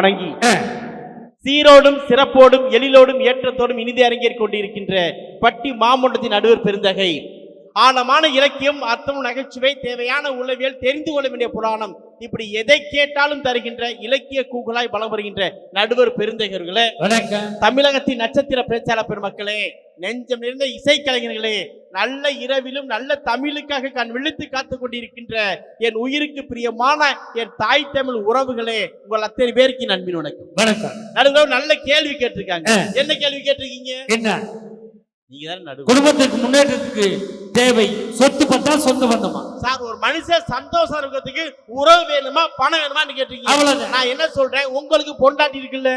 வணங்கி. சீரோடும் சிறப்போடும் எழிலோடும் ஏற்றத்தோடும் இனிது அரங்கேறிக் கொண்டிருக்கின்ற பட்டி மாமண்டத்தின் நடுவர் பெருந்தகை. ஆழமான இலக்கியம் அர்த்தம் நகைச்சுவை தேவையான உளவியல் தெரிந்து கொள்ள வேண்டிய புராணம். இப்படி எதை கேட்டாலும் தருகின்ற இலக்கிய கூகுளாய் பலம் வருகின்ற நடுவர் பெருந்தகர்களே வணக்கம். தமிழகத்தின் நட்சத்திர பேச்சாளர் பெருமக்களே நெஞ்சம் நிறைந்த இசைக்கலைஞர்களே நல்ல இரவிலும் நல்ல தமிழுக்காக கண் விழித்து காத்துக் கொண்டிருக்கின்ற என் உயிருக்கு பிரியமான என் தாய் தமிழ் உறவுகளே உங்கள் அத்தனை பேருக்கு நண்பின் வணக்கம். வணக்கம். நடுவர் நல்ல கேள்வி கேட்டிருக்காங்க. என்ன கேள்வி கேட்டிருக்கீங்க? என்ன? நீங்க தான் குடும்பத்துக்கு முன்னேற்றத்துக்கு தேவை. சொத்து பத்தா சொந்த பந்தமா சார் ஒரு மனுஷன் சந்தோஷம் இருக்கிறதுக்கு உறவு வேணுமா பணம் வேணுமான்னு கேட்டிருக்கீங்க. அவ்வளவுதான். நான் என்ன சொல்றேன்? உங்களுக்கு பொண்டாட்டி இருக்குல்ல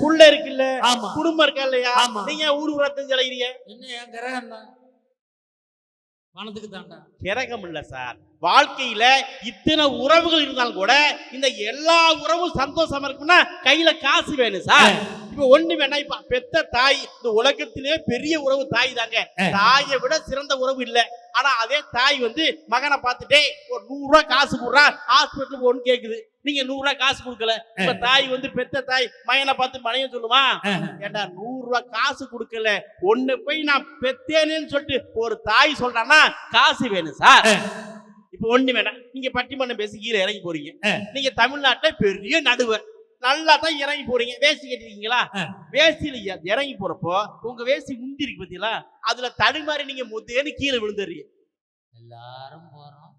புள்ள இருக்குல்ல குடும்பம் இருக்கா இல்லையா. நீங்க ஊர் அலைகிறீங்க என்ன பணத்துக்கு தாண்டா கிரகம் இல்ல சார். வாழ்க்கையில இத்தனை உறவுகள் இருந்தாலும் கூட இந்த எல்லா உறவும் சந்தோஷமா இருக்குன்னா கையில காசு வேணும் சார். இப்ப ஒண்ணு வேணா இப்ப பெத்த தாய் இந்த உலகத்திலே பெரிய உறவு தாய் தாங்க. தாயை விட சிறந்த உறவு இல்ல. ஆனா அதே தாய் வந்து மகனை பார்த்துட்டே ஒரு நூறு ரூபாய் காசு கொடுறா ஹாஸ்பிட்டலுக்கு ஒண்ணு கேக்குது. நீங்க நூறு ரூபாய் காசு கொடுக்கல. இப்ப தாய் வந்து பெத்த தாய் மகனை பார்த்து மனைவி சொல்லுமா? ஏண்டா நூறு ரூபாய் காசு கொடுக்கல? ஒண்ணு போய் நான் பெத்தேனேன்னு சொல்லிட்டு ஒரு தாய் சொல்றான்னா காசு வேணும் சார். இப்ப ஒண்ணு வேணாம் நீங்க பட்டிமன்றம் பேசி கீழே இறங்கி போறீங்க. நீங்க தமிழ்நாட்டுல பெரிய நடுவர். நல்லா தான் இறங்கி போறீங்க. வேஷ்டி கட்டிருக்கீங்களா? இ- இறங்கி போறப்போ உங்க வேஷ்டி முந்தி இருக்கு பாத்தீங்களா? அதுல தடுமாறி நீங்க முத்தேன்னு கீழே விழுந்துடுறீங்க. எல்லாரும் போறோம்.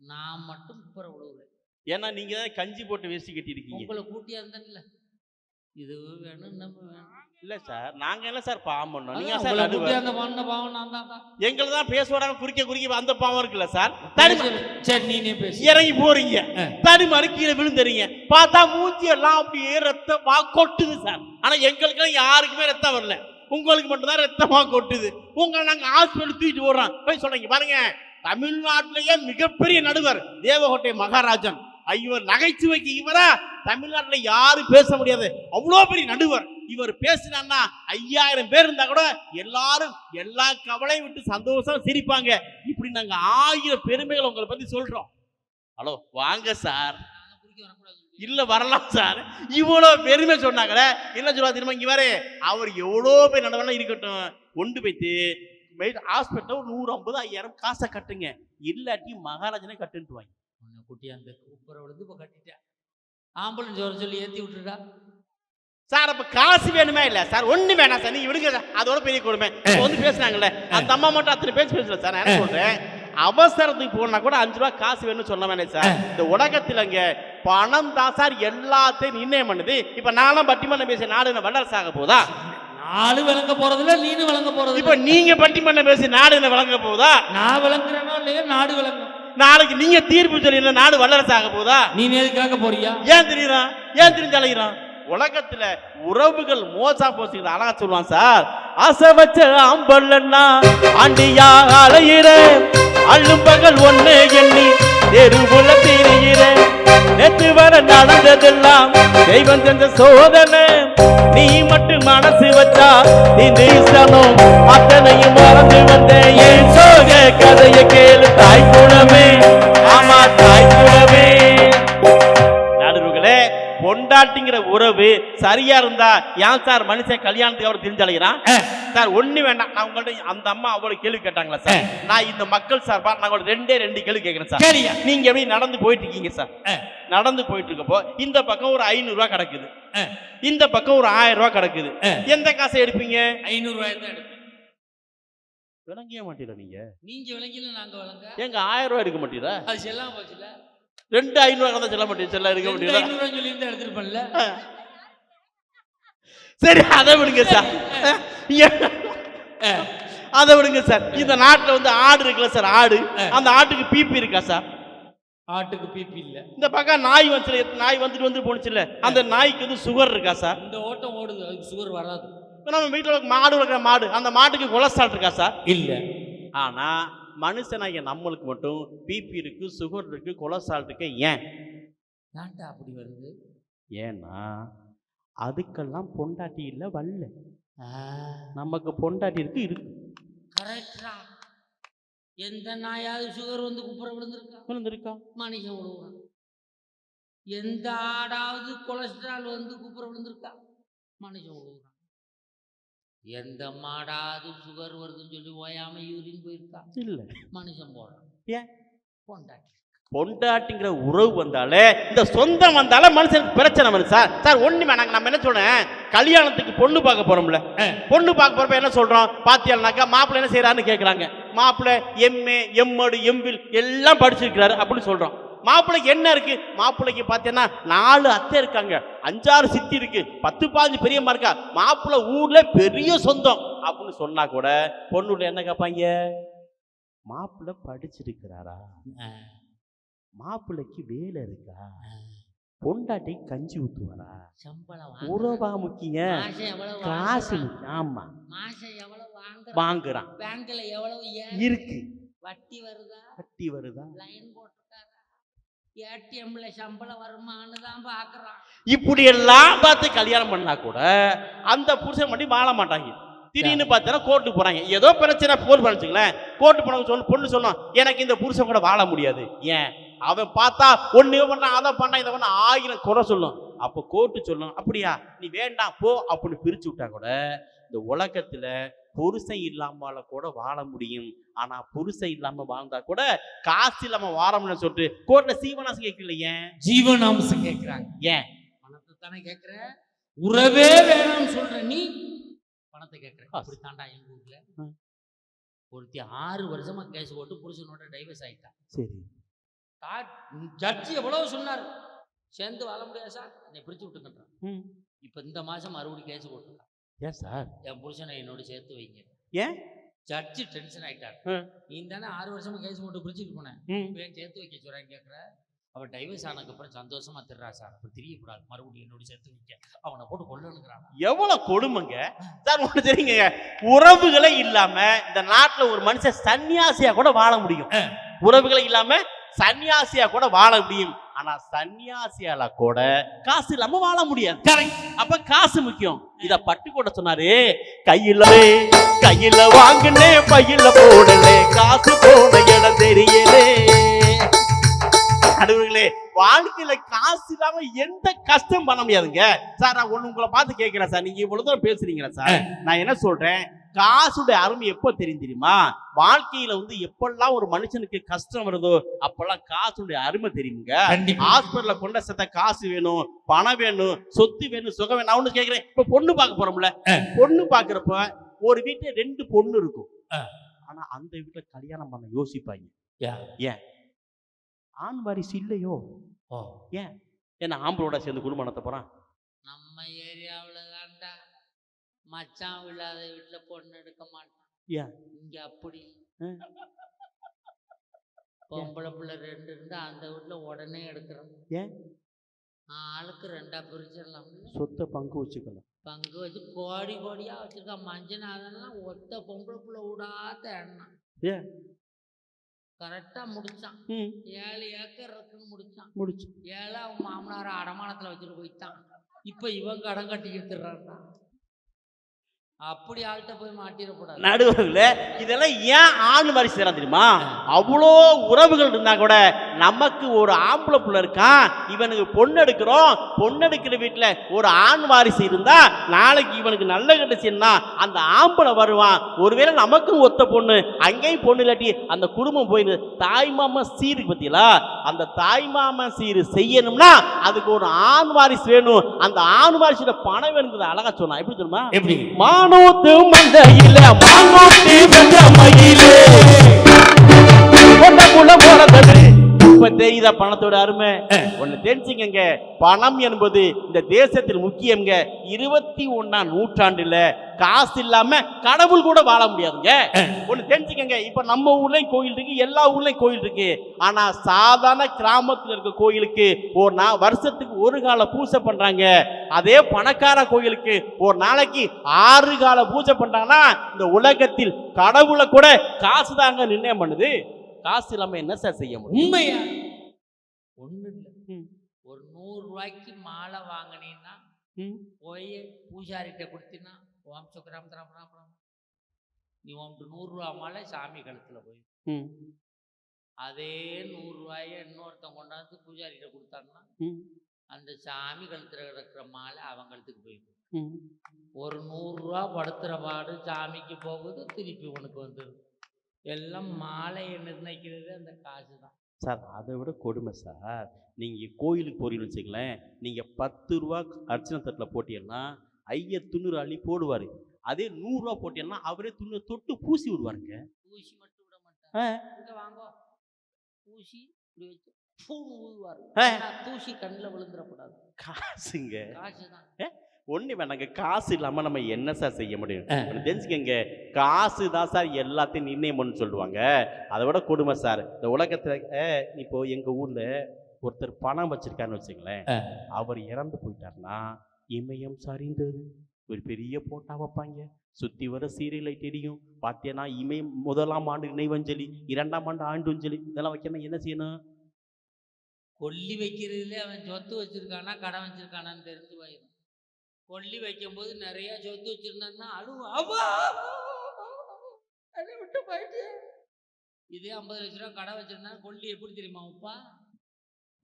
நான் மட்டும் குப்புற விழுவுறேன் ஏன்னா நீங்க தான் கஞ்சி போட்டு வேஷ்டி கட்டி இருக்கீங்க உங்களை கூட்டியா இருந்தேன்ல. இது வேணும் நம்ம வேணும். இல்ல சார் நாங்க என்ன சார் பாவம் பண்ணோம். நீங்க அதான் சார் அந்த பண்ண பாவம் நான் தான். எங்களை தான் பேச விடாம குறிக்க குறிக்க அந்த பாவம் இருக்குல்ல சார்? சரி, நீனே பேசு. இறங்கி போறீங்க. ஆ. தடுமாறி கீழே விழுந்துறீங்க. பார்த்தா மூஞ்சி எல்லாம் அப்படியே ரத்தமா கொட்டுது சார். ஆனா எங்களுக்கு யாருக்குமே ரத்தம் வரல. உங்களுக்கு மட்டும்தான் ரத்தமா கொட்டுது. உங்களை நாங்க ஹாஸ்பிட்டல் தூக்கிட்டு போறோம் போய் சொல்றீங்க பாருங்க. தமிழ்நாட்டிலேயே மிகப்பெரிய நடுவர் தேவகோட்டை மகாராஜன். இவர் நகைச்சுவைக்கு இவரா? தமிழ்நாட்டில் யாரும் பேச முடியாது. அவ்வளோ பெரிய நடுவர். இவர் பேசினான்னா ஐயாயிரம் பேர் இருந்தா கூட எல்லாரும் எல்லா கவலையும் விட்டு சந்தோஷம் சிரிப்பாங்க. இப்படி நாங்கள் ஆயிரம் பெருமைகள் உங்களை பற்றி சொல்கிறோம் ஹலோ வாங்க சார். இல்லை வரலாம் சார். இவ்வளோ பெருமை சொன்னாங்களே. என்ன சொல்லுவா திரும்ப இங்கே வேற அவர் எவ்வளோ பேர் நடவனா இருக்கட்டும். கொண்டு போய்த்து ஹாஸ்பிட்டல் ஒரு நூறு ஐம்பது ஐயாயிரம் காசை கட்டுங்க. இல்லாட்டி மகாராஜனே கட்டுன்ட்டு வாங்க உன்னை குட்டி அந்த குப்புற விழுந்து இப்போ கட்டிட்டேன் ஆம்புலன்ஸ் வர சொல்லி ஏத்தி விட்டுருடா. சார் அப்ப காசு வேணுமே இல்ல? சார் ஒண்ணு வேணாம் சார் நீங்க விடுங்க அதோட பெரிய கொடுமை. இப்ப வந்து பேசுனாங்கல்ல. அந்த அம்மா மட்டும் அத்தனை பேசி பேசல சார் நான் என்ன சொல்றேன்? அவசரத்துக்கு போனா கூட அஞ்சு ரூபா காசு வேணும்னு சொன்ன வேணே சார் இந்த உலகத்துலங்க பணம் தான் சார் எல்லாத்தையும் நிர்ணயம் பண்ணுது. இப்ப நானும் பட்டிமன்றம் பேசி நாடு என்ன வல்லரசு ஆக போதா நாலு விளங்க போறதில்ல நீனு விளங்க போறது இப்ப நீங்க பட்டிமன்றம் பேசி நாடு என்ன வழங்க போதா நான் விளங்குறேனோ இல்லையோ நாடு விளங்கும். நாளைக்கு நீங்க தீர்ப்பு சொல்லி நாடு வல்லரசு ஆக போதா? நீ எதுக்காக போறியா? ஏன் தெரியுறான் ஏன் தெரிஞ்சு அலைகிறான் உலகத்துல உறவுகள் மோசா போச்சுக்கிற அழகா சொல்லுவான் சார். ஆசை வச்ச ஆம்பல்லன்னா ஆண்டியா அலையிற. அள்ளும் பகல் ஒண்ணு எண்ணி தெருவுல திரியிற. நேற்று வர நடந்ததெல்லாம் தெய்வம் செஞ்ச சோதனை. நீ மட்டும் மனசு வச்சா நீ இசனம் அத்தனையும் மறந்து வந்தேன். ஏன் சோக கதையை கேளு தாய் குணமே. பொண்டாட்டிங்கிற உறவு சரியா இருந்தா ஏன் சார் மனுஷன் கல்யாணத்துக்கு அவர் தெரிஞ்சலைகிறான் சார் ஒண்ணு வேண்டாம். நான் உங்கள்ட்ட அந்த அம்மா அவ்வளவு கேள்வி கேட்டாங்களா சார்? நான் இந்த மக்கள் சார்பா நான் உங்களுக்கு ரெண்டே ரெண்டு கேள்வி கேட்கிறேன் சார். சரியா. நீங்க எப்படி நடந்து போயிட்டு இருக்கீங்க சார். நடந்து போயிட்டு இருக்கப்போ இந்த பக்கம் ஒரு ஐநூறு ரூபாய் கிடக்குது. இந்த பக்கம் ஒரு ஆயிரம் ரூபாய் கிடக்குது. எந்த காசை எடுப்பீங்க? ஐநூறு ரூபாய் தான் எடுப்பேன். விளங்கிய மாட்டீங்களா நீங்க? நீங்க விளங்கில நாங்க விளங்க. எங்க ஆயிரம் ரூபாய் எடுக்க மாட்டீங்களா? அது செல்லாம போச்சுல. ரெண்டு ஐநூறு தான் செல்ல மாட்டீங்க செல்ல இருந்தா எடுத்துருப்பேன்ல சரி அதை விடுங்க சார். அதை விடுங்க சார். இந்த நாட்டுல வந்து ஆடு இருக்குல்ல சார் ஆடு. அந்த ஆட்டுக்கு பிபி இருக்கா சார்? ஆட்டுக்கு பிபி இல்ல. இந்த பக்கம் நாய் வந்து நாய் வந்துட்டு வந்து போனுச்சுல்ல அந்த நாய்க்கு வந்து சுகர் இருக்கா சார்? இந்த ஓட்டம் ஓடுது அதுக்கு சுகர் வராது. நம்ம வீட்டுல மாடு வளர்க்குற மாடு அந்த மாட்டுக்கு கொலஸ்ட்ரால் இருக்கா சார்? இல்ல. ஆனா மனுஷனாகிய நம்மளுக்கு மட்டும் பிபி இருக்கு சுகர் இருக்கு கொலஸ்ட்ரால் இருக்கு. ஏன்? ஏன்டா அப்படி வருது? ஏன்னா அதுக்கெல்லாம் பொண்டாட்டி இல்ல வல்ல. நமக்கு பொண்டாட்டி இருக்கு இருக்கு. கரெக்டா எந்த நாயாவது சுகர் வந்து குப்புற விழுந்திருக்கா? விழுந்திருக்கா? மனுஷன் விழுவுறான் எந்த ஆடாவது கொலஸ்ட்ரால் வந்து குப்புற விழுந்திருக்கா? மனுஷன் விழுகுறான் எந்த மாடாவது சுகர் வருதுன்னு சொல்லி ஓயாம யூரின் போயிருக்கா? இல்ல. மனுஷன் போடுறான். ஏன்? பொண்டாட்டி. பொண்டாட்டிங்கிற உறவு வந்தாலே இந்த சொந்தம் வந்தாலே மனுஷனுக்கு பிரச்சனை வருது சார் சார் ஒண்ணுமே நாங்க நம்ம என்ன சொல்றேன் கல்யாணத்துக்கு பொண்ணு பார்க்க போறோம்ல. பொண்ணு பார்க்க போறப்ப என்ன சொல்றோம்? பாத்தியாலனாக்கா மாப்பிள்ளை என்ன செய்யறான்னு கேக்குறாங்க. மாப்பிள்ளை எம்ஏ எம்மடு எம்பில் எல்லாம் படிச்சிருக்கிறாரு அப்படின்னு சொல்றோம். மாப்பிள்ளைக்கு என்ன இருக்கு? மாப்பிள்ளைக்கு பார்த்தீங்கன்னா நாலு அத்தை இருக்காங்க. அஞ்சாறு சித்தி இருக்கு. பத்து பாஞ்சு பெரியம்மா இருக்கா? மாப்பிள்ளை ஊர்ல பெரிய சொந்தம். அப்படின்னு சொன்னா கூட பொண்ணுல என்ன கேட்பாங்க? மாப்பிள்ளை படிச்சிருக்கிறாரா? மாப்பிள்ளைக்கு வேலை இருக்கா? பொண்டாட்டி கஞ்சி ஊத்துவாரா. உறவா முக்கியம்? காசு. ஆமா. வாங்குறான்? இருக்கு. வட்டி வருதா? கட்டி வருதா? ஏடிஎம்ல சம்பளம் வருமானு தான் பாக்குறான். இப்படி எல்லாம் பார்த்து கல்யாணம் பண்ணா கூட அந்த புருஷன் மட்டும் வாழ மாட்டாங்க. திடீர்னு பார்த்தா கோர்ட்டுக்கு போறாங்க. ஏதோ பிரச்சனை போர் பண்ணிச்சுங்களேன் கோர்ட்டு போன சொல்லு பொண்ணு சொன்னோம் எனக்கு இந்த புருஷன் கூட வாழ முடியாது. ஏன்? அவன் பார்த்தா ஒண்ணு பண்ணான் அதை பண்ணான் இதை பண்ண ஆயிரம் குறை சொல்லும். அப்போ கோர்ட்டு சொல்லும் அப்படியா? நீ வேண்டாம் போ அப்படின்னு பிரிச்சு விட்டா கூட இந்த உலகத்துல புருஷன் இல்லாமல கூட வாழ முடியும். ஆனா புருஷன் இல்லாம வாழ்ந்தா கூட காசு இல்லாம வாழ முடியும்னு சொல்லிட்டு கோர்ட்ல சீவனாசம் கேட்கல ஏன்? ஜீவனாம்சம் கேட்கிறாங்க. ஏன்? பணத்தை தானே கேட்கிற? உறவே வேணாம்னு சொல்ற நீ பணத்தை கேட்கிற. அப்படித்தாண்டா எங்க ஊர்ல? ம். ஒருத்தி ஆறு வருஷமா கேஸ் போட்டு புருஷனோட டைவர்ஸ் ஆயிட்டான் சரி. ஜட்ஜி எவ்வளவு சொன்னார்? சேர்ந்து வாழ முடியாது சார்? என்னை பிரிச்சு விட்டுக்கிட்டான் இப்ப இந்த மாசம் மறுபடியும் கேஸ் போட்டுருக்கான் ஏன் சார்? என் புருஷனை என்னோட சேர்த்து வைங்க. ஏன்? ஜட்ஜி டென்ஷன் ஆயிட்டார். ம். நீ தானே ஆறு வருஷமா கேஸ் போட்டு பிரிச்சுட்டு போனேன் ஏன் சேர்த்து வைக்க சொல்றேன்னு கேட்குற அவன் டைவர்ஸ் ஆனதுக்கப்புறம் சந்தோஷமா திருறா சார். அப்போ தெரியக்கூடாது. மறுபடியும் என்னோட சேர்த்து வைக்க. அவனை போட்டு கொள்ளணுங்கிறான் எவ்வளவு கொடுமைங்க. சார் ஒண்ணு தெரியுங்க. உறவுகளே இல்லாம இந்த நாட்டுல ஒரு மனுஷன் சன்னியாசியா கூட வாழ முடியும். உறவுகளே இல்லாம சன்னியாசியா கூட வாழ முடியும். ஆனா சன்னியாசியால கூட காசு இல்லாம வாழ முடியாது. அப்ப காசு முக்கியம். இத பட்டுக்கோட்டை சொன்னாரு கையில கையில வாங்கினே பையில போடலே காசு போட இடம் தெரியலே. நடுவர்களே வாழ்க்கையில காசு இல்லாம எந்த கஷ்டம் பண்ண முடியாதுங்க. சார் நான் ஒண்ணு உங்களை பார்த்து கேட்கிறேன் சார். நீங்க இவ்வளவு தூரம் பேசுறீங்களா சார்? நான் என்ன சொல்றேன்? காசுடைய அருமை எப்போ தெரியும் தெரியுமா? வாழ்க்கையில வந்து எப்பெல்லாம் ஒரு மனுஷனுக்கு கஷ்டம் வருதோ அப்பெல்லாம் காசுடைய அருமை தெரியுங்க. கண்டிப்பா. ஹாஸ்பிட்டல்ல கொண்ட சேர்த்த காசு வேணும் பணம் வேணும் சொத்து வேணும் சுகம் வேணும். நான் ஒண்ணு கேக்குறேன். இப்ப பொண்ணு பார்க்க போறோம்ல. பொண்ணு பாக்குறப்ப ஒரு வீட்டுல ரெண்டு பொண்ணு இருக்கும். ஆனா அந்த வீட்டுல கல்யாணம் பண்ண யோசிப்பாங்க. யா. ஆண் வாரிசு இல்லையோ? ஓ. ஏன்னா ஆம்பளோட சேர்ந்து குடும்பம் நடத்த போறான்? நம்ம ஏரியாவில் மச்சான் இல்லாத வீட்டில் பொண்ணு எடுக்க மாட்டான்? இங்க அப்படி. பொம்பளை பிள்ளை ரெண்டு இருந்தா அந்த வீட்டில் உடனே எடுக்கிறோம் ஏன்? ஆளுக்கு ரெண்டா பிரிச்சிடலாம். சொத்தை பங்கு வச்சுக்கலாம். பங்கு வச்சு கோடி கோடியா வச்சிருக்கான். மஞ்சநாதன்லாம் ஒத்த பொம்பளை பிள்ளை விடாத எண்ணம் ஏன்? கரெக்டா முடிச்சான். ம். ஏழு ஏக்கர் இருக்குன்னு முடிச்சான். முடிச்சு. ஏழை அவன் மாமனார அடமானத்துல வச்சுட்டு போயிட்டான். இப்ப இவன் கடன் கட்டிக்கிட்டு இருக்கான் அப்படி ஆள்கிட்ட போய் மாட்டிடக்கூடாது. நடுவர்கள இதெல்லாம் ஏன் ஆண் வாரிசு தரான் தெரியுமா? அவ்வளோ உறவுகள் இருந்தா கூட நமக்கு ஒரு ஆம்பளை புள்ள இருக்கான் இவனுக்கு பொண்ணு எடுக்கிறோம் பொண்ணு எடுக்கிற வீட்டுல ஒரு ஆண் வாரிசு இருந்தா நாளைக்கு இவனுக்கு நல்ல கட்டுச்சுன்னா அந்த ஆம்பளை வருவான். ஒருவேளை நமக்கும் ஒத்த பொண்ணு அங்கேயும் பொண்ணு இல்லாட்டி அந்த குடும்பம் போயிரு தாய் மாமா சீருக்கு பத்தியலா அந்த தாய் மாமா சீரு செய்யணும்னா அதுக்கு ஒரு ஆண் வாரிசு வேணும். அந்த ஆண் வாரிசுல பணம் வேணுங்கிறத அழகா சொன்னான். எப்படி தெரியுமா? எப்படி? மானூத்து மந்தையில மானூத்தி வெந்த மயிலே. கொண்ட குளம் பிறந்தது இப்ப தெரியுதா பணத்தோட அருமை. ஒண்ணு தெரிஞ்சுக்கங்க. பணம் என்பது இந்த தேசத்தில் முக்கியங்க இருபத்தி ஒண்ணாம் நூற்றாண்டுல காசு இல்லாம கடவுள் கூட வாழ முடியாதுங்க. ஒண்ணு தெரிஞ்சுக்கங்க. இப்ப நம்ம ஊர்லயும் கோயில் இருக்கு எல்லா ஊர்லயும் கோயில் இருக்கு. ஆனா சாதாரண கிராமத்துல இருக்க கோயிலுக்கு ஒரு நா வருஷத்துக்கு ஒரு கால பூஜை பண்றாங்க. அதே பணக்கார கோயிலுக்கு ஒரு நாளைக்கு ஆறு கால பூஜை பண்றாங்கன்னா இந்த உலகத்தில் கடவுளை கூட காசு தாங்க நிர்ணயம் பண்ணுது. காசு இல்லாம என்ன சார் செய்ய முடியும் உண்மையா ஒண்ணு இல்ல. ஒரு நூறு ரூபாய்க்கு மாலை வாங்கினீங்கன்னா. போய் பூஜாரிகிட்ட கொடுத்தீங்கன்னா ஓம் சுக்கராம் தராம் ராம் ராம் நீ உன்ட்டு நூறுரூவா மாலை சாமி கழுத்துல போய். அதே நூறுரூவாய இன்னொருத்தன் கொண்டாந்து பூஜாரிகிட்ட கொடுத்தான்னா ம், அந்த சாமி கழுத்துல கிடக்கிற மாலை அவன் கழுத்துக்கு போயிடும். ஒரு நூறுரூவா படுத்துகிற பாடு சாமிக்கு போகுது திருப்பி உனக்கு வந்துடுது எல்லாம் மாலையை நிர்ணயிக்கிறது அந்த காசு தான். சார் அதை விட கொடுமை சார். நீங்கள் கோயிலுக்கு போறீங்கன்னு வச்சுங்களேன் நீங்கள் பத்து ரூபா அர்ச்சனை தட்டில் போட்டீங்கன்னா ஐயர் துண்ணூறு அள்ளி போடுவார். அதே நூறுரூவா போட்டீங்கன்னா அவரே துண்ணூறு தொட்டு பூசி விடுவாருங்க. பூசி மட்டும் விட மாட்டாங்க வாங்கோ. பூசி இப்படி வச்சு ஊதுவார். தூசி கண்ணில் விழுந்துடக்கூடாது காசுங்க. காசு தான். ஒண்ணு வேணாங்க காசு இல்லாமல் நம்ம என்ன சார் செய்ய முடியும்? தெரிஞ்சுக்கங்க காசு தான் சார் எல்லாத்தையும் நிர்ணயம் பண்ணு சொல்லுவாங்க. அதை விட கொடுமை சார் இந்த உலகத்தில் இப்போ எங்கள் ஊரில் ஒருத்தர் பணம் வச்சிருக்காருன்னு வச்சுங்களேன். அவர் இறந்து போயிட்டாருன்னா இமயம் சரிந்தது. ஒரு பெரிய போட்டா வைப்பாங்க. சுற்றி வர சீரியல் லைட் எரியும். பார்த்தீங்கன்னா இமயம் முதலாம் ஆண்டு நினைவஞ்சலி இரண்டாம் ஆண்டு ஆண்டுஞ்சலி இதெல்லாம் வைக்கணும் என்ன செய்யணும்? கொல்லி வைக்கிறதுல அவன் சொத்து வச்சிருக்கானா கடன் வச்சிருக்கானான்னு தெரிஞ்சு போயிடும். கொல்லி வைக்கும்போது நிறைய சொத்து வச்சிருந்தான்னா அழுவ என்னை விட்டு போயிட்டு. இதே ஐம்பது லட்ச ரூபா கடை வச்சிருந்தா கொல்லி எப்படி தெரியுமா அப்பா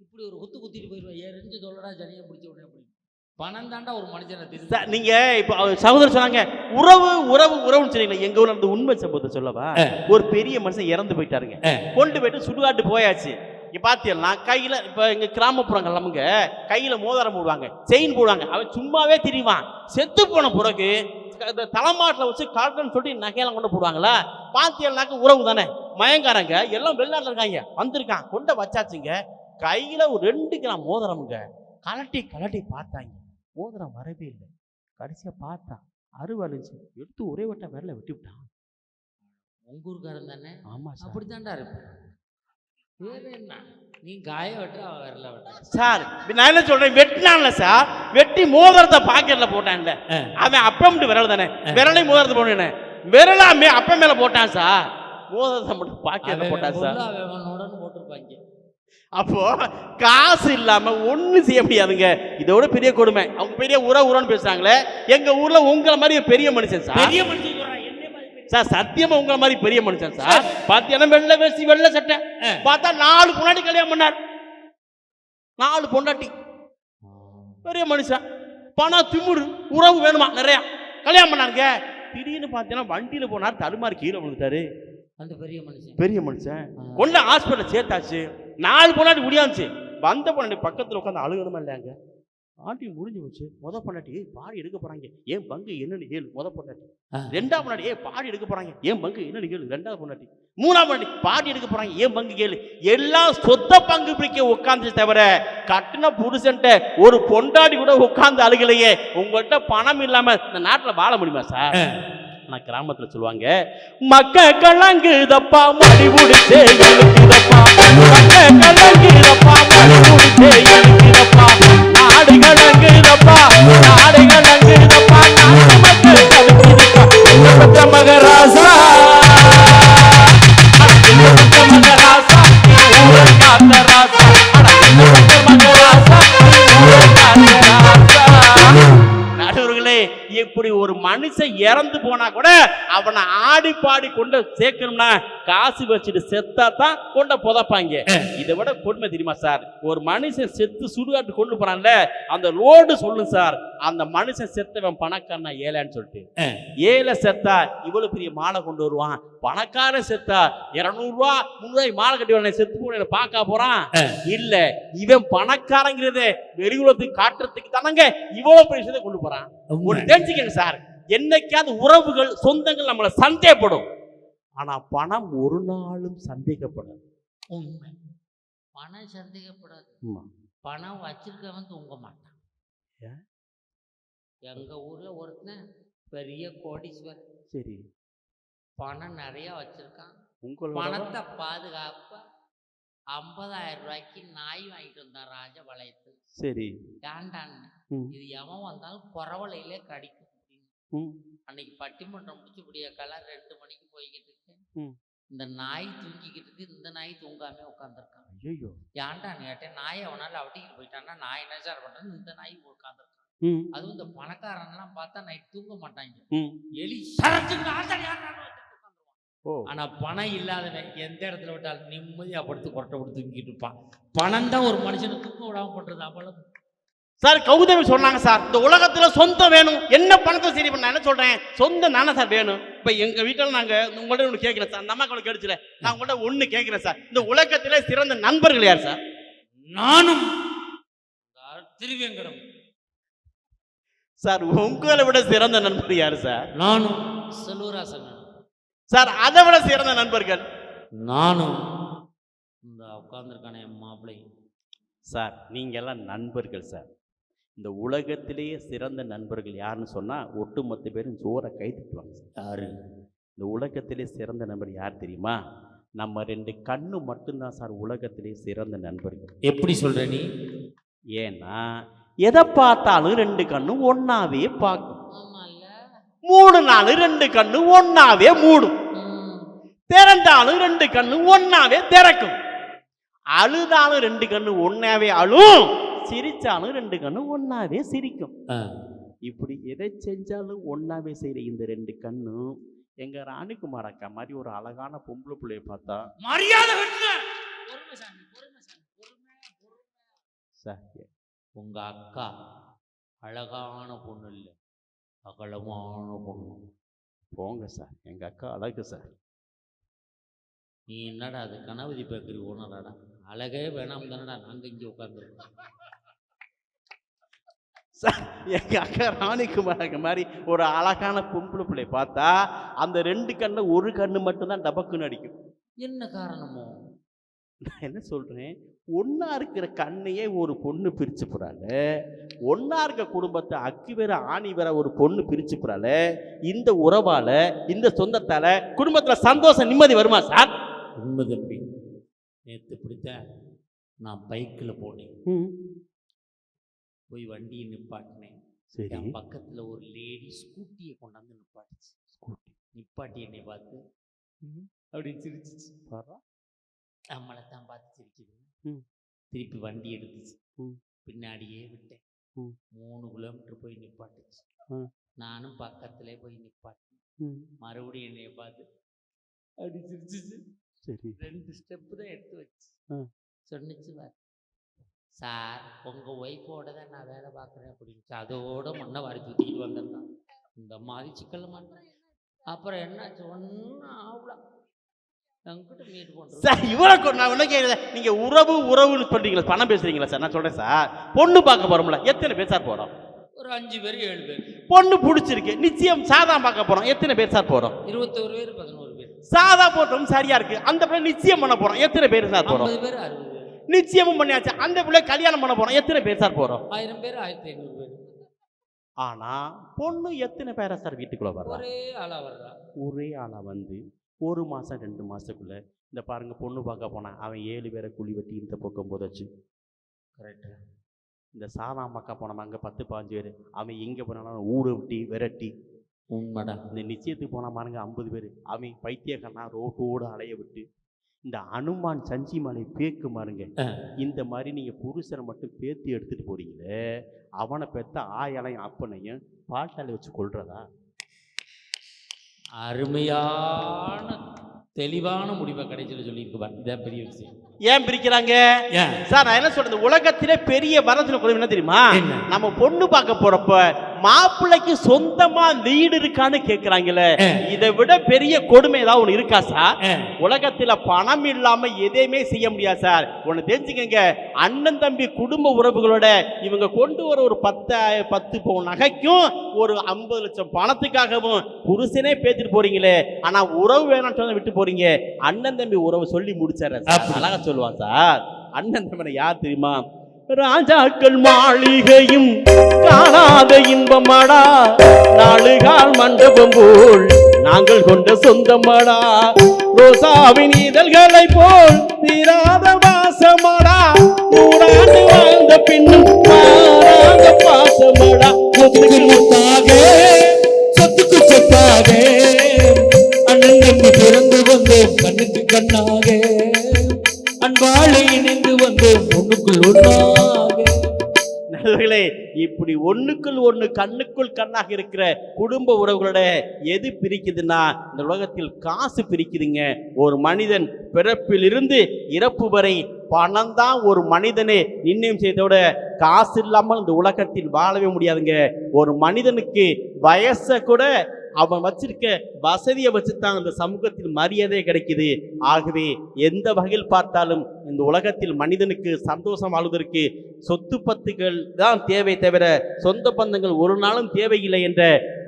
இப்படி ஒரு குத்து குத்திட்டு போயிடுவேன் எரிஞ்சு தொல்லடா ஜனியை பிடிச்ச உடனே அப்படி. பணம் தாண்டா ஒரு மனுஷனை திரும்ப நீங்க இப்போ அவர் சகோதரர் சொன்னாங்க உறவு உறவு உறவுன்னு சொன்னீங்களா எங்க ஊர்ல இருந்து உண்மை சம்பவத்தை சொல்லவா? ஒரு பெரிய மனுஷன் இறந்து போயிட்டாருங்க. கொண்டு போயிட்டு சுடுகாட்டு போயாச்சு. இங்க பாத்தீங்கன்னா கையில இப்ப எங்க கிராமப்புறங்கள் நமக்கு கையில மோதிரம் போடுவாங்க செயின் போடுவாங்க. அவன் சும்மாவே திரிவான். செத்து போன பிறகு இந்த தலைமாட்டில் வச்சு காட்டுன்னு சொல்லிட்டு நகையெல்லாம் கொண்டு போடுவாங்களா? பாத்தியல்னாக்க உறவு தானே. மயங்காரங்க எல்லாம் வெளிநாட்டில் இருக்காங்க. வந்திருக்கான். கொண்ட வச்சாச்சுங்க. கையில ஒரு ரெண்டு கிராம் மோதிரம்ங்க. கலட்டி கலட்டி பார்த்தாங்க. மோதிரம் வரவே இல்லை. கடைசியா பார்த்தான். அறுவலைச்சு எடுத்து ஒரே வட்ட விரல வெட்டி விட்டான் உங்க ஊருக்காரன் தானே? ஆமா சார். அப்படித்தான்டா இருப்பேன் நீ காய வெட்டுற அவன் விரல சார் நான் என்ன சொல்றேன்? வெட்டினான்ல சார் வெட்டி மோதிரத்தை பாக்கெட்ல போட்டான்ல. அவன் அப்பம்ட்டு விரல் தானே? விரலை மோதிரத்தை போனேன் விரலாமே அப்ப மேல போட்டான் சார். மோதிரத்தை மட்டும் பாக்கெட்ல போட்டான் சார். அவனோட போட்டிருப்பாங்க. அப்போ காசு இல்லாம ஒண்ணும் செய்ய முடியாதுங்க. இதோட பெரிய கொடுமை. அவங்க பெரிய உற உரன்னு பேசுறாங்களே. எங்க ஊர்ல உங்களை மாதிரி பெரிய மனுஷன் சார். பெரிய மனுஷன் சொல்றான், என்னைய மாதிரி பெரிய- சார் சத்தியமா உங்களை மாதிரி பெரிய மனுஷன் சார். பாத்தீங்கன்னா வெள்ளை வேஷ்டி வெள்ளை சட்டை. பார்த்தா நாலு பொண்டாட்டி கல்யாணம் பண்ணார். நாலு பொண்டாட்டி. பெரிய மனுஷன். பணம் திமிரு உறவு வேணுமா? நிறையா. கல்யாணம் பண்ணாருங்க. திடீர்னு பார்த்தீங்கன்னா வண்டியில போனார் தடுமாறி கீழே விழுந்துட்டாரு. அந்த பெரிய மனுஷன். பெரிய மனுஷன். கொண்டு ஹாஸ்பிட்டல் சேர்த்தாச்சு. நாலு பொண்டாட்டி முடியாச்சு வந்த பொண்டாட்டி பக்கத்துல உட்காந்து அழுகணுமா இல்லையாங்க? ஆண்டி முடிஞ்சு வச்சு முத பொண்டாட்டி பாடி எடுக்க போறாங்க. ஏன் பங்கு என்னன்னு கேளு முத பொண்டாட்டி. ரெண்டாம் பொண்டாட்டி ஏய் பாடி எடுக்க போறாங்க. ஏன் பங்கு என்னன்னு கேளு. ரெண்டாவது பொண்டாட்டி மூணாம் பொண்டாட்டி பாடி எடுக்க போறாங்க. ஏன் பங்கு கேளு. எல்லாம் சொத்த பங்கு பிடிக்க உட்காந்து தவிர கட்டின புருஷன்ட்ட ஒரு பொண்டாடி கூட உட்கார்ந்து அழுகலையே. உங்கள்கிட்ட பணம் இல்லாம இந்த நாட்டுல வாழ முடியுமா சார்? நான் கிராமத்துல சொல்லுவாங்க மக்க கலங்குதப்பா மடி முடிச்சே எழுக்குதப்பா மக்க கலங்குதப்பா மடி முடிச்சே எழுக்குதப்பா நாடு கலங்குதப்பா நாடு கலங்குதப்பா நாட்டு மக்கள் மகராசா மகராசா காத்த ராசா மகராசா ராசா. நடுவர்களே இப்படி ஒரு மனுஷன் இறந்து போனா கூட அவனை ஆடி பாடி கொண்டு சேர்க்கணும்னா காசு வச்சுட்டு செத்தா தான் கொண்ட புதைப்பாங்க. இதை விட கொடுமை தெரியுமா சார்? ஒரு மனுஷன் செத்து சுடுகாட்டு கொண்டு போறான்ல அந்த ரோடு சொல்லும் சார் அந்த மனுஷன் செத்தவன் பணக்காரனா ஏழைன்னு சொல்லிட்டு. ஏழை செத்தா இவ்வளவு பெரிய மாலை கொண்டு வருவான். பணக்காரன் செத்தா இருநூறுவா முந்நூறு மாலை கட்டி வரணும் செத்து போன பார்க்க போறான். இல்ல இவன் பணக்காரங்கிறத வெளியுலகத்துக்கு காட்டுறதுக்கு தானங்க இவ்வளவு பெரிய கொண்டு போறான். தெரிஞ்சுக்கங்க சார். என்னைக்காவது உறவுகள் சொந்தங்கள் நம்மளை சந்தேகப்படும். ஆனா பணம் ஒரு நாளும் சந்தேகப்படாது. உண்மை. பணம் சந்தேகப்படாது. பணம் வச்சிருக்கவன் தூங்க மாட்டான். ஏன்? எங்க ஊர்ல ஒருத்தன் பெரிய கோடீஸ்வரன். சரி. பணம் நிறைய வச்சிருக்கான். உங்களோட பணத்தை பாதுகாப்ப ஐம்பதாயிரம் ரூபாய்க்கு நாய் வாங்கிட்டு வந்தான் ராஜபாளையத்து சரி. ஏண்டான்னு ம், இது எவன் வந்தாலும் குறவலையிலே கடிக்கும் அன்னைக்கு பட்டிமன்றம் முடிச்சு இப்படிய கலர் ரெண்டு மணிக்கு போய்கிட்டு இருக்கு. இந்த நாய் தூங்கிக்கிட்டு இருக்கு. இந்த நாய் தூங்காம உட்காந்துருக்கான் ஐயையோ. ஏன்டா கேட்டேன் நாயை அவனால அவட்டிக்கிட்டு போயிட்டான்னா நாய் என்ன சார் பண்றேன்னு இந்த நாய் உட்காந்துருக்கான் அதுவும் இந்த பணக்காரன்லாம் பார்த்தா நைட் தூங்க மாட்டாங்க. எலி சரச்சுக்கிட்டு ஆத்தாடி ஆனா பணம் இல்லாதவன் எந்த இடத்துல விட்டாலும் நிம்மதியா படுத்து கொட்டை கொடுத்து தூங்கிட்டு இருப்பான். பணம் தான் ஒரு மனுஷனை தூக்க விடாம பண்றது அவ்வளவு. சார் கௌதமி சொன்னாங்க சார் இந்த உலகத்துல சொந்தம் வேணும். என்ன பணத்தை சரி பண்ண நான் என்ன சொல்றேன்? சொந்தம் தானே சார் வேணும். இப்ப எங்க வீட்டில் நாங்க உங்கள்ட்ட ஒன்று கேட்கிறேன் சார். அந்த அம்மா கூட கேட்டுச்சுல. நான் உங்கள்ட்ட ஒண்ணு கேட்கிறேன் சார். இந்த உலகத்திலே சிறந்த நண்பர்கள் யார் சார்? நானும் திருவேங்கடம். சார் உங்களை விட சிறந்த நண்பர் யார் சார்? நானும் செல்வராசன் சார் அதை விட சிறந்த நண்பர்கள். நானும் இந்த உட்கார்ந்துருக்கானே என் மாப்பிள்ளை சார் நீங்க எல்லாம் நண்பர்கள் சார். இந்த உலகத்திலேயே சிறந்த நண்பர்கள் யாருன்னு சொன்னா ஒட்டுமொத்த பேரும் ஜோரை கை தட்டுவாங்க சார். யாரு? இந்த உலகத்திலே சிறந்த நண்பர் யார் தெரியுமா? நம்ம ரெண்டு கண்ணு மட்டும்தான் சார் உலகத்திலே சிறந்த நண்பர்கள். எப்படி சொல்ற நீ? ஏன்னா எதை பார்த்தாலும் ரெண்டு கண்ணும் ஒன்னாவே பார்க்கும். மூணு நாள் ரெண்டு கண்ணு ஒன்னாவே மூடும். திறந்தாலும் ரெண்டு கண்ணு ஒன்னாவே திறக்கும். அழுதாலும் ரெண்டு கண்ணு ஒன்னாவே அழும். சிரிச்சாலும் ரெண்டு கண்ணு ஒன்னாவே சிரிக்கும். இப்படி எதை செஞ்சாலும் ஒன்னாவே செய்யற இந்த ரெண்டு கண்ணும் எங்க ராணிகுமார் அக்கா மாதிரி ஒரு அழகான பொம்பளை பிள்ளைய பார்த்தா மரியாதை கட்டுங்க. பொறுமை சாமி பொறுமை சாமி பொறுமை பொறுமை சார் உங்க அக்கா அழகான பொண்ணு இல்ல. அகலமான பொண்ணு. போங்க சார். எங்க அக்கா அழகு சார். நீ என்னடா அது? கணபதி பேக்கரி ஓனராடா? அழகே வேணாம் தானடா. நாங்க இங்க உட்காந்துருக்கோம் சார் எங்க அக்கா ராணிகுமார் அக்கா மாதிரி ஒரு அழகான பொம்பளை பிள்ளைய பார்த்தா அந்த ரெண்டு கண்ணுல ஒரு கண்ணு மட்டும்தான் டபக்குன்னு அடிக்கும். என்ன காரணமோ? நான் என்ன சொல்றேன்? ஒன்னா இருக்கிற கண்ணையே ஒரு பொண்ணு பிரிச்சு போறாள். ஒன்னா இருக்க குடும்பத்தை அக்கி வேற ஆணி வேற ஒரு பொண்ணு பிரிச்சு போறாள். இந்த உறவால இந்த சொந்தத்தால குடும்பத்துல சந்தோஷம் நிம்மதி வருமா சார்? உண்மை தம்பி. நேற்று பிடித்தேன் நான் பைக்கில் போனேன். போய் வண்டியை நிப்பாட்டினேன். சரி. பக்கத்துல ஒரு லேடி ஸ்கூட்டியை கொண்டாந்து நிப்பாட்டுச்சு. ஸ்கூட்டி. நிப்பாட்டி என்னை பார்த்து அப்படி சிரிச்சிச்சு. நம்மளை தான் பார்த்து சிரிக்குது. திருப்பி வண்டி எடுத்துச்சு. பின்னாடியே விட்டேன். மூணு கிலோமீட்டர் போய் நிப்பாட்டுச்சு. நானும் பக்கத்திலே போய் நிப்பாட்டினேன் மறுபடியும் என்னைய பார்த்து அப்படி சிரிச்சிச்சு. சரி. ரெண்டு ஸ்டெப்பு தான் எடுத்து வச்சு. சொன்னிச்சு சார் உங்க ஒய்ஃபோட தான் நான் வேலை பார்க்குறேன் அப்படின்னு அதோட மண்ணை வாரி தூத்திக்கிட்டு வந்திருந்தான் இந்த மாதிரி சிக்கல் மாட்டேன். அப்புறம் என்கிட்ட மீட் பண்ணுறோம் சார் இவ்வளோ நான் என்ன கேட்குறேன் நீங்க உறவு உறவுன்னு சொல்றீங்களா பணம் பேசுறீங்களா சார் நான் சொல்றேன் சார். பொண்ணு பார்க்க போறோம்ல எத்தனை பேர் சார் போறோம்? ஒரு அஞ்சு பேர் ஏழு பேர். பொண்ணு பிடிச்சிருக்கு நிச்சயம் சாதா பார்க்க போறோம் எத்தனை பேர் சார் போறோம்? இருபத்தோரு பேர் பதினோரு பேர். சாதா போட்டோம் சரியா இருக்கு. அந்த பிள்ளை நிச்சயம் பண்ண போறோம் எத்தனை பேர் சார் ஐம்பது பேர். நிச்சயமும் பண்ணியாச்சு. அந்த பிள்ளை கல்யாணம் பண்ண போறோம் எத்தனை பேர் சார் போறோம்? ஆயிரம் பேர் ஆயிரத்தி ஐநூறு பேர். ஆனா பொண்ணு எத்தனை பேரா சார் வீட்டுக்குள்ள வர்றா? ஒரே ஆளா வர்றா. ஒரே ஆளா வந்து ஒரு மாசம் ரெண்டு மாசத்துக்குள்ள. இந்த பாருங்க பொண்ணு பார்க்க போனான் அவன் ஏழு பேரை குழி வெட்டி இந்த பக்கம் புதைச்சு. கரெக்டு இந்த சாதா மக்கா போனவன் அங்க பத்து பாஞ்சு பேர். அவன் எங்க போனாலும் ஊரை விட்டி விரட்டி. உண்மைடா. இந்த நிச்சயத்துக்கு போனா பாருங்க ஐம்பது பேர். அவன் பைத்தியக்காரனா ரோட்டோடு அலைய விட்டு இந்த அனுமான் சஞ்சி மலை பேக்கு மாருங்க. இந்த மாதிரி நீங்க புருஷனை மட்டும் பேத்தி எடுத்துட்டு போறீங்களே அவனை பெத்த ஆயலையும் அப்பனையும் பாட்டாளி வச்சு கொள்றதா அருமையான தெளிவான முடிவை கிடைச்சல சொல்லியிருக்குவார் இதான் பெரிய விஷயம். ஏன் பிரிக்கிறாங்க? சார் நான் என்ன சொல்றது? உலகத்திலே பெரிய வரதட்சணை கொடுமை என்ன தெரியுமா? நம்ம பொண்ணு பார்க்க போறப்ப மாப்பிள்ளைக்கு சொந்தமா வீடு இருக்கான்னு கேக்குறாங்களே. ஆ. இதை விட பெரிய கொடுமை ஏதாவது ஒண்ணு இருக்கா சார். உலகத்துல பணம் இல்லாம எதையுமே செய்ய முடியாது சார். ஒண்ணு தெரிஞ்சுக்கங்க. அண்ணன் தம்பி குடும்ப உறவுகளோட இவங்க கொண்டு வர ஒரு பத்து பத்து பவுன் நகைக்கும் ஒரு ஐம்பது லட்சம் பணத்துக்காகவும் புருஷனே பேத்துட்டு போறீங்களே. ஆனா உறவு வேணாம்னு விட்டு போறீங்க. அண்ணன் தம்பி உறவு சொல்லி முடிச்சார அப்படி. அழகா சொல்லுவான் சார் அண்ணன் தம்பனை யார் தெரியுமா? ராஜாக்கள் மாளிகையும் காணாத இன்பமாடா. நாளுகால் மண்டபம் போல் நாங்கள் கொண்ட சொந்தமாடா. ரோசாவின் இதழ்களை போல் தீராத வாசமாடா நூறாண்டு வாழ்ந்த பின்னும் மாறாத பாசமாடா. சொத்துக்கு முத்தாக சொத்துக்கு சொத்தாக. அண்ணன் பிறந்து வந்தோம் இப்படி ஒன்றுக்குள் ஒண்ணுக்குள் ஒண்ணு கண்ணுக்குள் கண்ணாக இருக்கிற குடும்ப உறவுகளோட எது பிரிக்குதுன்னா இந்த உலகத்தில் காசு பிரிக்குதுங்க. ஒரு மனிதன் பிறப்பிலிருந்து இறப்பு வரை பணம் தான் ஒரு மனிதனை. நிர்ணயம் செய்தோட காசு இல்லாமல் இந்த உலகத்தில் வாழவே முடியாதுங்க. ஒரு மனிதனுக்கு வயசை கூட அவன் வச்சிருக்க வசதியை வச்சு தான் இந்த சமூகத்தில் மரியாதை கிடைக்குது. ஆகவே எந்த வகையில் பார்த்தாலும் இந்த உலகத்தில் மனிதனுக்கு சந்தோஷம் வாழ்வதற்கு சொத்து பத்துகள் தான் தேவை தவிர சொந்த பந்தங்கள் ஒரு நாளும் தேவையில்லை என்ற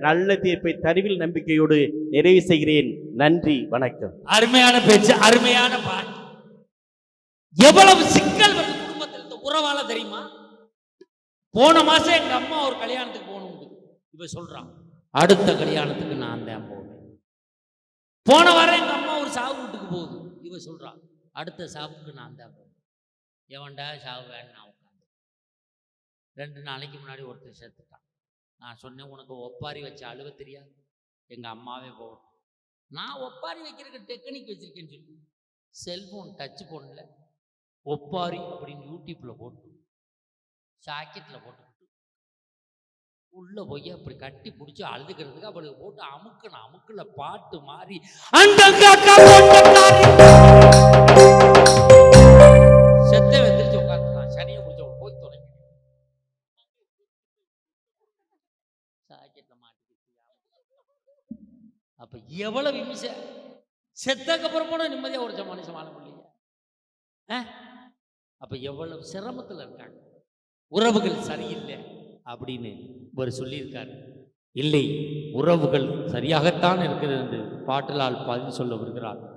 நல்ல தீர்ப்பை தருவில் நம்பிக்கையோடு நிறைவு செய்கிறேன். நன்றி வணக்கம். அருமையான பேச்சு அருமையான பாட்டு. எவ்வளவு சிக்கல் வருது குடும்பத்தில் இந்த உறவால தெரியுமா? போன மாசம் எங்க அம்மா ஒரு கல்யாணத்துக்கு போகணும் இவ சொல்றான். அடுத்த கல்யாணத்துக்கு நான் தான் போவேன். போன வாரம் எங்க அம்மா ஒரு சாவு வீட்டுக்கு போகுது. இவ சொல்றான் அடுத்த சாவுக்கு நான் தான் போவேன். எவன்டா சாவு வேணும் உட்காந்து ரெண்டு நாளைக்கு முன்னாடி ஒருத்தர் செத்துட்டான். நான் சொன்னேன் உனக்கு ஒப்பாரி வச்ச அழுவ தெரியாது. எங்கள் அம்மாவே போகட்டும். நான் ஒப்பாரி வைக்கிறதுக்கு டெக்னிக் வச்சுருக்கேன்னு சொல்லி. செல்ஃபோன் டச் ஃபோனில் ஒப்பாரி அப்படின்னு யூடியூப்பில் போட்டு ஜாக்கெட்டில் போட்டுக்கிட்டு உள்ளே போய் அப்படி கட்டி பிடிச்சி அழுதுக்கிறதுக்கு அவளுக்கு போட்டு அமுக்கணும். அமுக்குல பாட்டு மாறி அந்த காக்கா பொண்டக்காரி. செத்த வெந்திரிச்சு உட்காந்துருக்கான் சனியை பிடிச்ச போய் தொடங்கி ஜாக்கெட்ல மாட்டிக்கிட்டு அப்போ எவ்வளவு இம்சை செத்தக்கு அப்புறம் கூட நிம்மதியா ஒரு மனுஷன் வாழ முடியல ஆ? அப்போ எவ்வளவு சிரமத்தில் இருக்காங்க? உறவுகள் சரியில்லை அப்படின்னு இவர் சொல்லியிருக்காரு. இல்லை உறவுகள் சரியாகத்தான் இருக்கிறது என்று பாட்டலால் பதில் சொல்ல வருகிறார்